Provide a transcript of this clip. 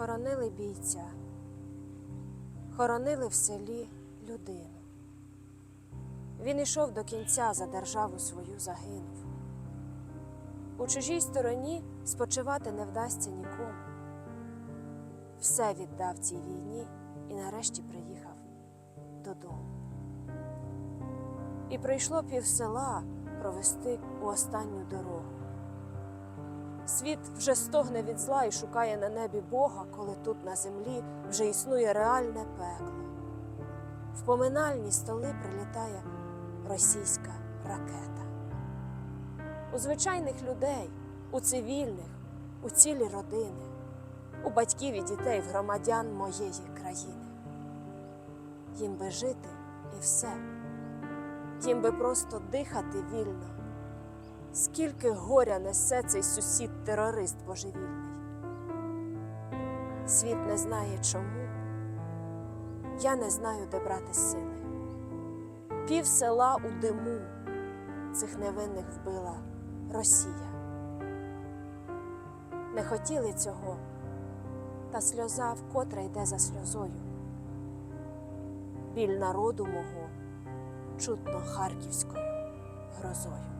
Хоронили бійця, хоронили в селі людину. Він ішов до кінця за державу свою загинув. У чужій стороні спочивати не вдасться нікому. Все віддав цій війні і нарешті приїхав додому. І прийшло пів села провести у останню дорогу. Світ вже стогне від зла і шукає на небі Бога, коли тут на землі вже існує реальне пекло. В поминальні столи прилітає російська ракета. У звичайних людей, у цивільних, у цілі родини, у батьків і дітей, в громадян моєї країни. Їм би жити і все, їм би просто дихати вільно. Скільки горя несе цей сусід терорист божевільний. Світ не знає чому, я не знаю, де брати сили. Пів села у диму цих невинних вбила Росія. Не хотіли цього, та сльоза вкотре йде за сльозою. Біль народу мого чутно харківською грозою.